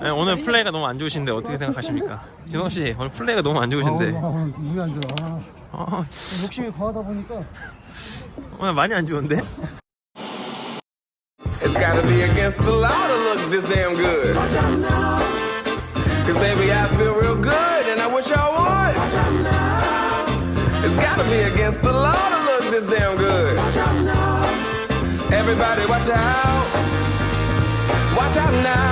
네, 오늘 플레이가 너무 안 좋으신데 어떻게 생각하십니까? 진성 씨 오늘 플레이가 너무 안 좋으신데. 아, 오늘 이게 안 좋아. 아, 어, 욕심이 과하다 보니까 오늘 많이 안 좋은데? It's gotta be against the law to look this damn good. Cause baby, I feel real good and I wish I would. It's gotta be against the law to look this damn good. Everybody watch out. I'm not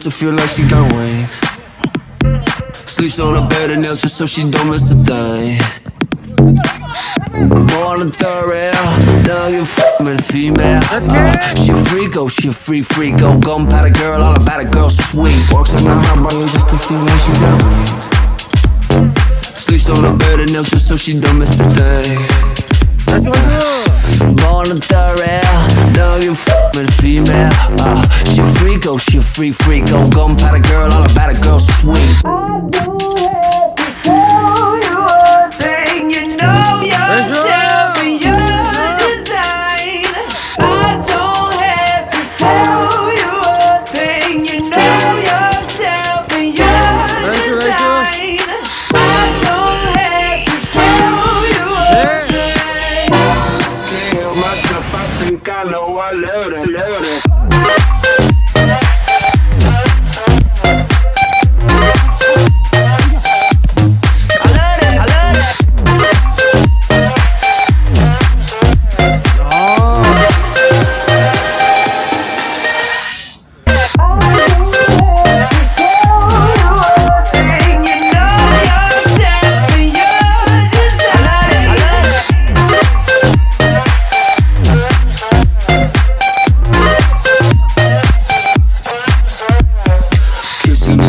just to feel like she got wings. Sleeps on the bed and nails just so she don't miss a thing. More than third rail, don't give a fuck with a female. Uh, she a freako, she a free freako. Gunpowder girl, all about a girl sweet. Walks the hot bar, yeah, just to feel like she got wings. Sleeps on the bed and nails just so she don't miss a thing. Monetary, no you fucking female. Uh, she freak, oh she freak, freak, oh. Gone pat a girl, all about a girl sweet.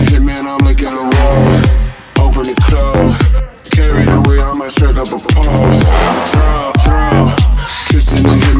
Hitman, I'm licking a walls. Open and close. Carried away, I might strike up a pose. Throw, throw. Kissing the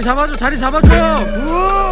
자리 잡아줘 자리 잡아줘 굿!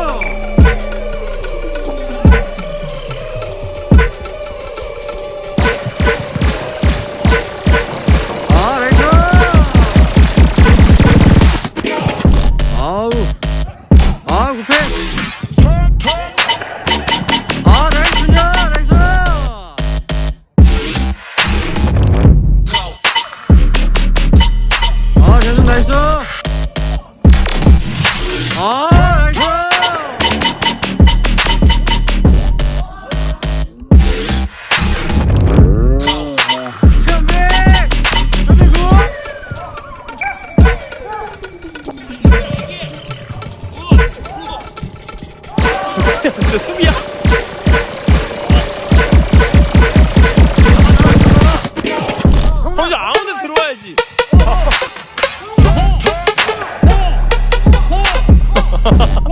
Ha ha ha!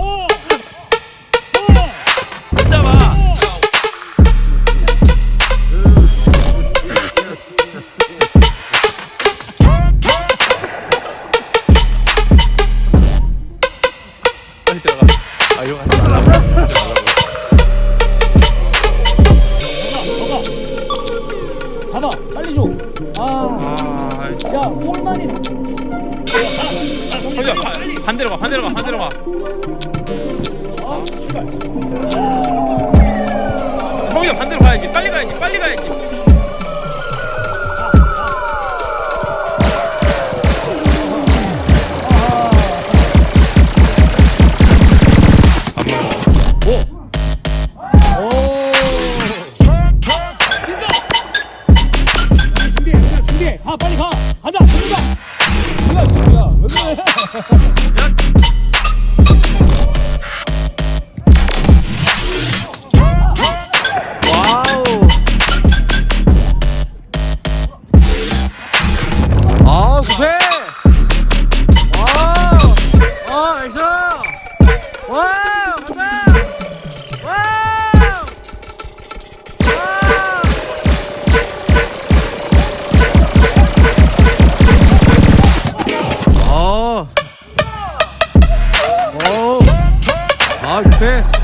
Ay, ustedes.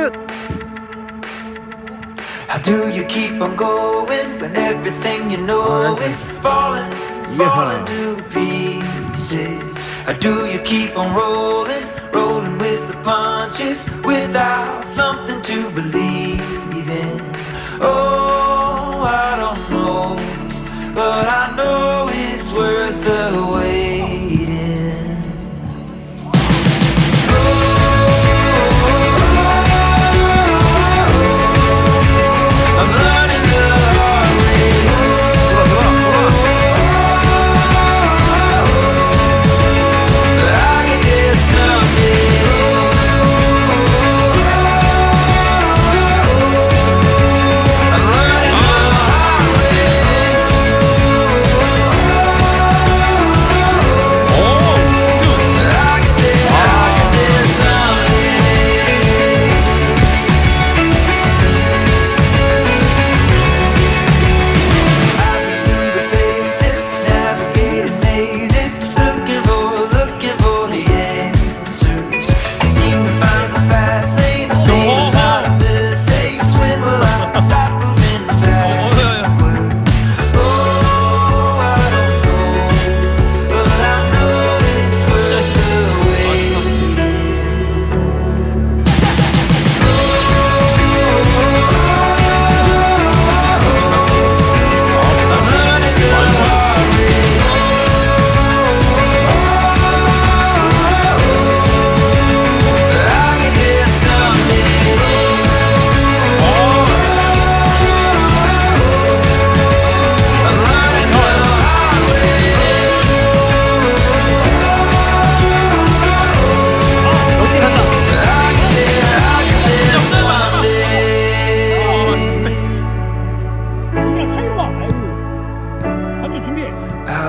How do you keep on going when everything you know is falling, falling to pieces? How do you keep on rolling, rolling with the punches without something to believe in? Oh, I don't know, but I know it's worth the wait.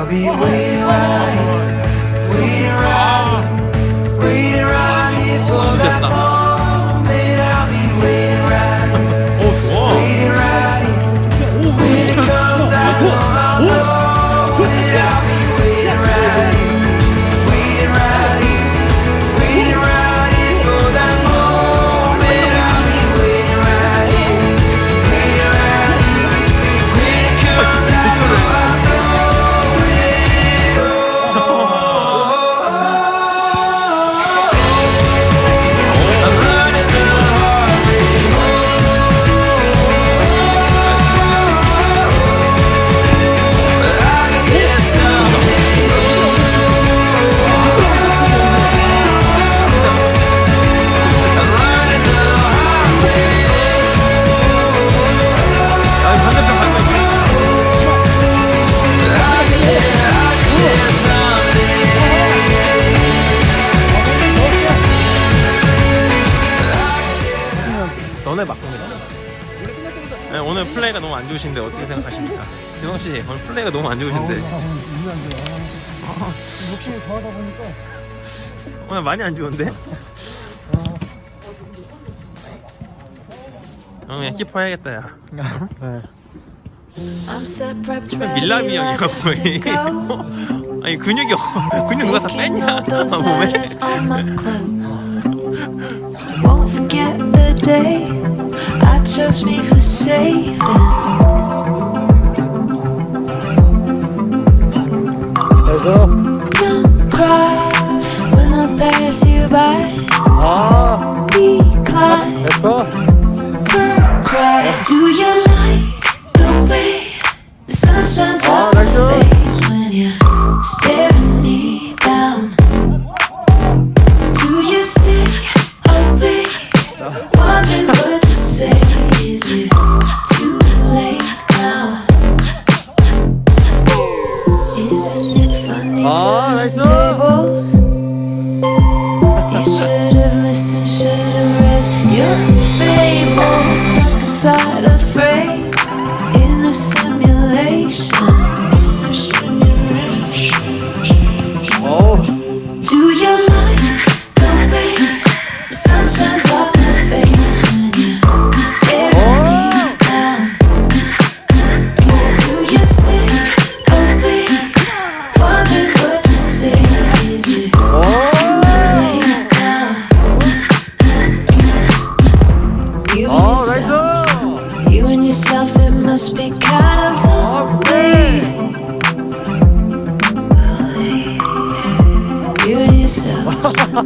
I'll be waiting right here. 플레이가 너무 안 좋으신데. 데 아, 욕심이 더하다 보니까. 어, 오늘 많이 안 좋은데? 형 그냥 키퍼야겠다, 야. 정말 밀라미 밀라미 형이 가고, 거의. 아니 근육이 근육 누가 다 뺐냐? 몸에? Won't forget the day I chose me for saving. go. Don't cry when I pass you by. Ah. Decline. Don't cry. Do you like the way the sun shines on?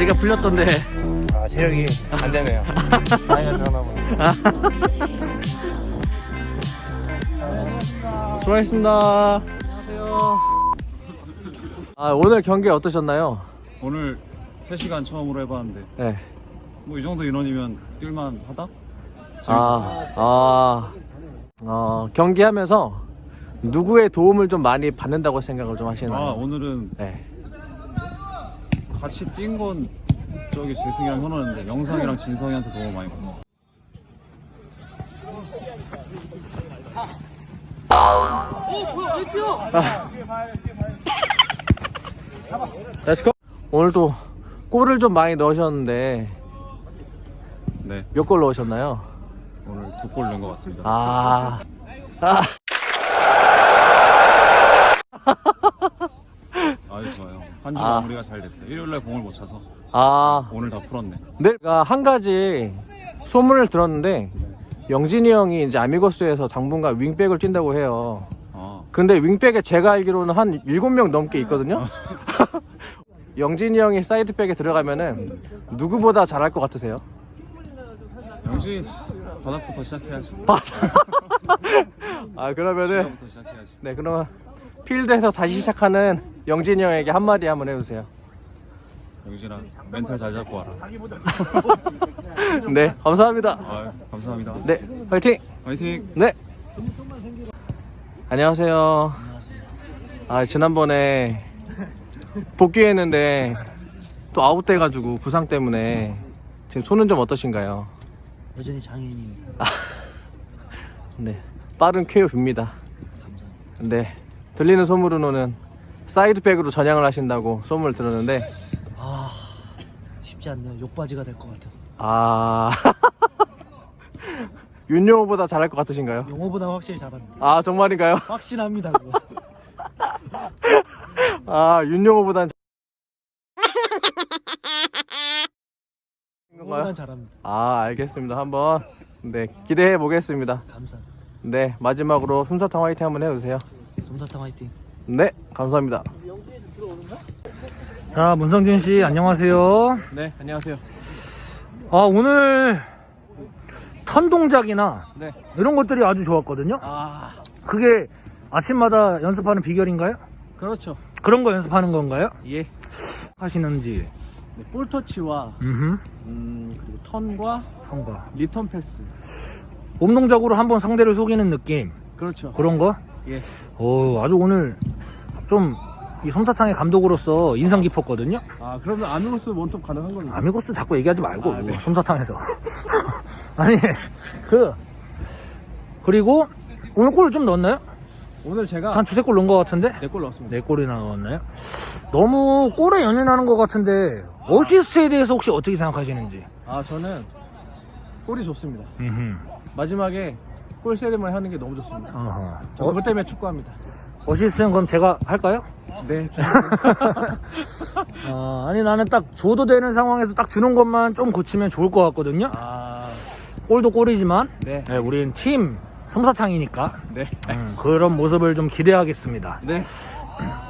다리가 풀렸던데 아 체력이 안 되네요. 나이가 들어나 보네. 수고하셨습니다 안녕하세요 아 오늘 경기 어떠셨나요? 오늘 3시간 처음으로 해봤는데 네. 뭐 이 정도 인원이면 뛸만 하다? 재밌었어요 아, 아, 어, 경기하면서 누구의 도움을 좀 많이 받는다고 생각을 좀 하시나요? 아 오늘은 네. 같이 뛴 건 저기 재승이랑 현호였는데 영상이랑 진성이한테 도움 많이 받았어. 렛츠고! 오늘도 골을 좀 많이 넣으셨는데 네. 몇 골 넣으셨나요? 오늘 두 골 넣은 것 같습니다. 아, 아, 아주 좋아요 한 주 아. 마무리가 잘 됐어요 일요일 날 공을 못 차서 아. 오늘 다 풀었네 내가 한 가지 소문을 들었는데 영진이 형이 이제 아미고스에서 당분간 윙백을 뛴다고 해요. 아 근데 윙백에 제가 알기로는 한 7명 넘게 있거든요. 영진이 형이 사이드백에 들어가면은 누구보다 잘할 것 같으세요? 영진 바닥부터 시작해야지 아 그러면은 시작해야지 네 그러면 필드에서 다시 시작하는 영진이 형에게 한마디 한번 해주세요. 영진아 멘탈 잘 잡고 와라 네 감사합니다. 아 감사합니다 네 화이팅. 화이팅 네. 안녕하세요. 아 지난번에 복귀했는데 또 아웃돼가지고 부상 때문에 지금 손은 좀 어떠신가요? 여전히 장애인입니다. 네 빠른 쾌유 빕니다. 네 들리는 소문으로는 사이드백으로 전향을 하신다고 소문을 들었는데 아 쉽지 않네요. 욕바지가 될 것 같아서. 아 윤용호보다 잘할 것 같으신가요? 용어보다 확실히 잘합니다. 아 정말인가요? 확신합니다. 그거. 아 윤용호보단 용어보다 잘합니다. 아 알겠습니다 한번 네 기대해 보겠습니다 감사합니다. 네 마지막으로 솜사탕 화이팅 한번 해주세요 솜사탕 화이팅. 네 감사합니다 자, 문성진 씨, 안녕하세요. 네 안녕하세요 아, 오늘 턴 동작이나 네. 이런 것들이 아주 좋았거든요. 아 그게 아침마다 연습하는 비결인가요? 그렇죠 그런 거 연습하는 건가요? 예 하시는지. 네, 볼 터치와 음, 음, 그리고 턴과 통과. 리턴 패스 운동적으로 한번 상대를 속이는 느낌 그렇죠. 그런 거? 예. 오, 아주 오늘 좀 이 솜사탕의 감독으로서 인상 깊었거든요. 아 그러면 아미고스 원톱 가능한 겁니다. 아미고스 자꾸 얘기하지 말고 아, 네. 솜사탕에서 아니 그 그리고 오늘 골을 좀 넣었나요? 오늘 제가 한 두세 골 넣은 것 같은데 네 골 넣었습니다. 네 골이나 넣었나요? 너무 골에 연연하는 것 같은데 어시스트에 대해서 혹시 어떻게 생각하시는지? 아 저는 골이 좋습니다. 음흠. 마지막에 골 세레머니 하는 게 너무 좋습니다. 어허. 저 어, 그것 때문에 축구합니다. 어시스트는 그럼 제가 할까요? 네. 주- 어, 아니 나는 딱 줘도 되는 상황에서 딱 주는 것만 좀 고치면 좋을 것 같거든요. 아 골도 골이지만 네. 네, 우린 팀 솜사탕이니까 네. 음, 그런 모습을 좀 기대하겠습니다. 네.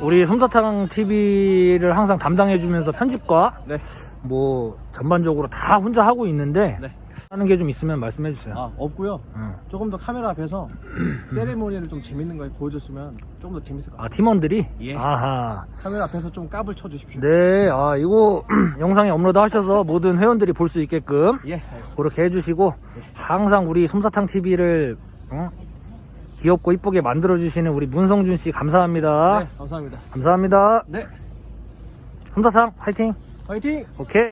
우리 솜사탕 TV를 항상 담당해주면서 편집과 네. 뭐 전반적으로 다 혼자 하고 있는데 네. 하는 게 좀 있으면 말씀해 주세요. 아 없고요. 음. 조금 더 카메라 앞에서 세레모니를 좀 재밌는 걸 보여줬으면 조금 더 재밌을 것아 같아요. 팀원들이 예. 아하 카메라 앞에서 좀 까불 쳐주십시오. 네, 아 이거 영상에 업로드 하셔서 모든 회원들이 볼 수 있게끔 예. 알겠습니다. 그렇게 해주시고 항상 우리 솜사탕 TV를 귀엽고 이쁘게 만들어 주시는 우리 문성준 씨 감사합니다. 네. 감사합니다. 감사합니다. 네. 솜사탕 화이팅. 화이팅! 오케이.